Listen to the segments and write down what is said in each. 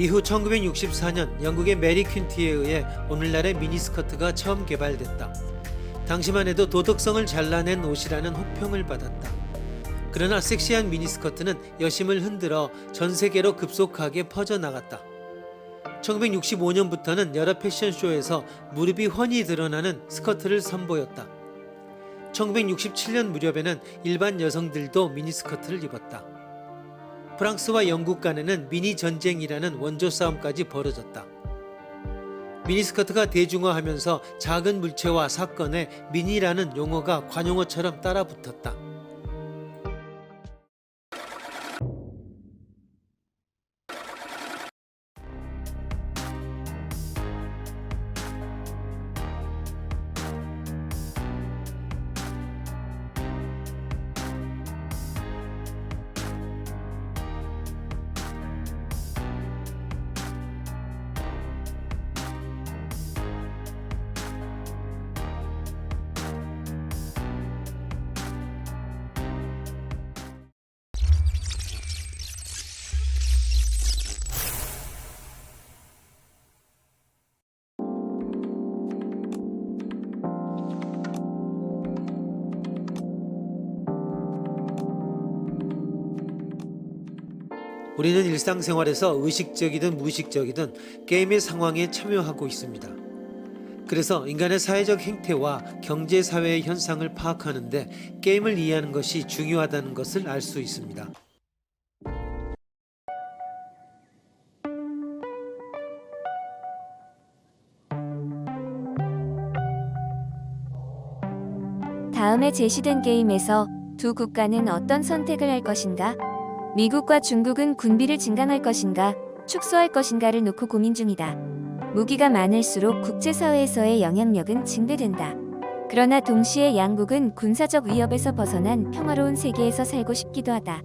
이후 1964년 영국의 메리 퀸티에 의해 오늘날의 미니스커트가 처음 개발됐다. 당시만 해도 도덕성을 잘라낸 옷이라는 호평을 받았다. 그러나 섹시한 미니스커트는 여심을 흔들어 전 세계로 급속하게 퍼져나갔다. 1965년부터는 여러 패션쇼에서 무릎이 훤히 드러나는 스커트를 선보였다. 1967년 무렵에는 일반 여성들도 미니스커트를 입었다. 프랑스와 영국 간에는 미니 전쟁이라는 원조 싸움까지 벌어졌다. 미니스커트가 대중화하면서 작은 물체와 사건에 미니라는 용어가 관용어처럼 따라 붙었다. 우리는 일상생활에서 의식적이든 무의식적이든 게임의 상황에 참여하고 있습니다. 그래서 인간의 사회적 행태와 경제 사회의 현상을 파악하는데 게임을 이해하는 것이 중요하다는 것을 알 수 있습니다. 다음에 제시된 게임에서 두 국가는 어떤 선택을 할 것인가? 미국과 중국은 군비를 증강할 것인가, 축소할 것인가를 놓고 고민 중이다. 무기가 많을수록 국제사회에서의 영향력은 증대된다. 그러나 동시에 양국은 군사적 위협에서 벗어난 평화로운 세계에서 살고 싶기도 하다.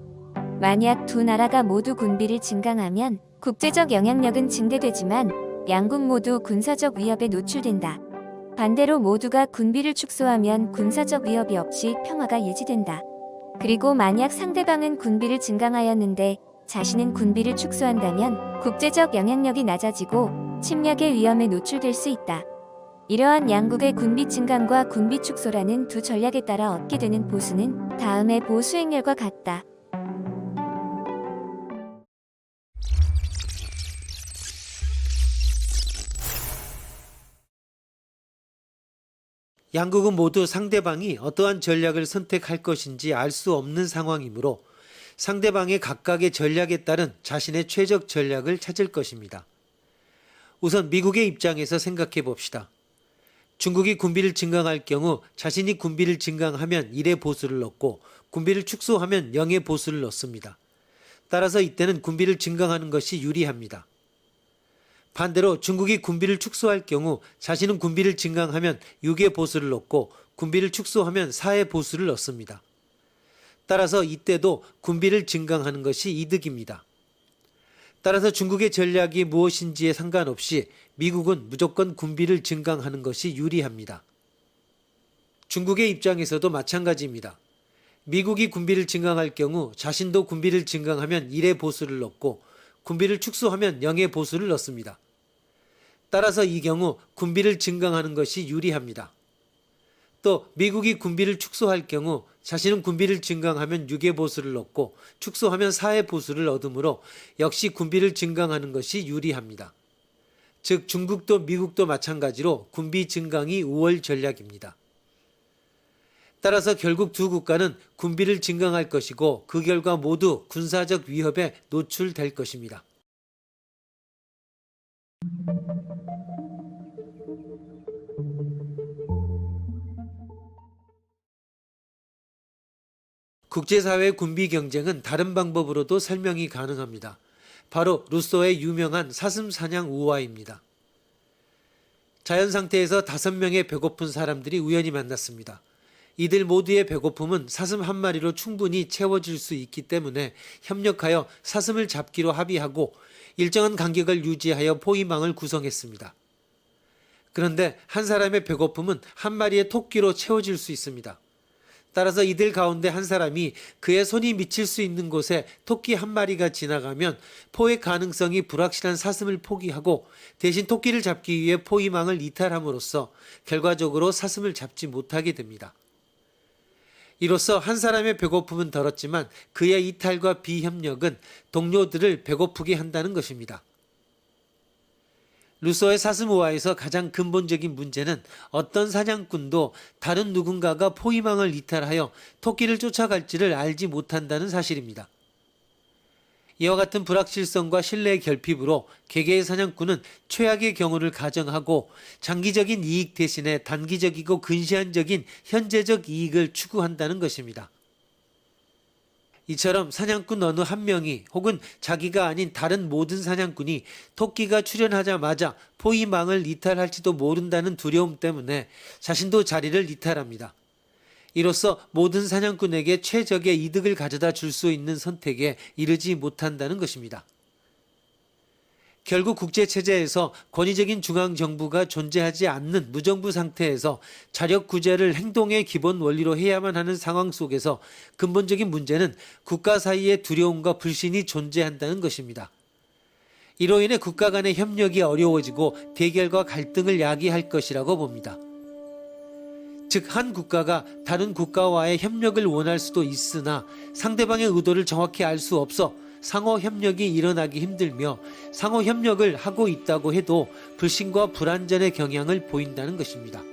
만약 두 나라가 모두 군비를 증강하면 국제적 영향력은 증대되지만 양국 모두 군사적 위협에 노출된다. 반대로 모두가 군비를 축소하면 군사적 위협이 없이 평화가 유지된다. 그리고 만약 상대방은 군비를 증강하였는데 자신은 군비를 축소한다면 국제적 영향력이 낮아지고 침략의 위험에 노출될 수 있다. 이러한 양국의 군비 증강과 군비 축소라는 두 전략에 따라 얻게 되는 보수는 다음의 보수 행렬과 같다. 양국은 모두 상대방이 어떠한 전략을 선택할 것인지 알 수 없는 상황이므로 상대방의 각각의 전략에 따른 자신의 최적 전략을 찾을 것입니다. 우선 미국의 입장에서 생각해 봅시다. 중국이 군비를 증강할 경우 자신이 군비를 증강하면 1의 보수를 넣고 군비를 축소하면 0의 보수를 넣습니다. 따라서 이때는 군비를 증강하는 것이 유리합니다. 반대로 중국이 군비를 축소할 경우 자신은 군비를 증강하면 6의 보수를 넣고 군비를 축소하면 4의 보수를 넣습니다. 따라서 이때도 군비를 증강하는 것이 이득입니다. 따라서 중국의 전략이 무엇인지에 상관없이 미국은 무조건 군비를 증강하는 것이 유리합니다. 중국의 입장에서도 마찬가지입니다. 미국이 군비를 증강할 경우 자신도 군비를 증강하면 1의 보수를 넣고 군비를 축소하면 0의 보수를 넣습니다. 따라서 이 경우 군비를 증강하는 것이 유리합니다. 또 미국이 군비를 축소할 경우 자신은 군비를 증강하면 6의 보수를 넣고 축소하면 4의 보수를 얻으므로 역시 군비를 증강하는 것이 유리합니다. 즉 중국도 미국도 마찬가지로 군비 증강이 우월 전략입니다. 따라서 결국 두 국가는 군비를 증강할 것이고 그 결과 모두 군사적 위협에 노출될 것입니다. 국제사회 군비 경쟁은 다른 방법으로도 설명이 가능합니다. 바로 루소의 유명한 사슴 사냥 우화입니다. 자연 상태에서 다섯 명의 배고픈 사람들이 우연히 만났습니다. 이들 모두의 배고픔은 사슴 한 마리로 충분히 채워질 수 있기 때문에 협력하여 사슴을 잡기로 합의하고 일정한 간격을 유지하여 포위망을 구성했습니다. 그런데 한 사람의 배고픔은 한 마리의 토끼로 채워질 수 있습니다. 따라서 이들 가운데 한 사람이 그의 손이 미칠 수 있는 곳에 토끼 한 마리가 지나가면 포의 가능성이 불확실한 사슴을 포기하고 대신 토끼를 잡기 위해 포위망을 이탈함으로써 결과적으로 사슴을 잡지 못하게 됩니다. 이로써 한 사람의 배고픔은 덜었지만 그의 이탈과 비협력은 동료들을 배고프게 한다는 것입니다. 루소의 사슴우화에서 가장 근본적인 문제는 어떤 사냥꾼도 다른 누군가가 포위망을 이탈하여 토끼를 쫓아갈지를 알지 못한다는 사실입니다. 이와 같은 불확실성과 신뢰의 결핍으로 개개의 사냥꾼은 최악의 경우를 가정하고 장기적인 이익 대신에 단기적이고 근시안적인 현재적 이익을 추구한다는 것입니다. 이처럼 사냥꾼 어느 한 명이 혹은 자기가 아닌 다른 모든 사냥꾼이 토끼가 출현하자마자 포위망을 이탈할지도 모른다는 두려움 때문에 자신도 자리를 이탈합니다. 이로써 모든 사냥꾼에게 최적의 이득을 가져다 줄 수 있는 선택에 이르지 못한다는 것입니다. 결국 국제체제에서 권위적인 중앙정부가 존재하지 않는 무정부 상태에서 자력 구제를 행동의 기본 원리로 해야만 하는 상황 속에서 근본적인 문제는 국가 사이의 두려움과 불신이 존재한다는 것입니다. 이로 인해 국가 간의 협력이 어려워지고 대결과 갈등을 야기할 것이라고 봅니다. 즉, 한 국가가 다른 국가와의 협력을 원할 수도 있으나 상대방의 의도를 정확히 알 수 없어 상호 협력이 일어나기 힘들며 상호 협력을 하고 있다고 해도 불신과 불안전의 경향을 보인다는 것입니다.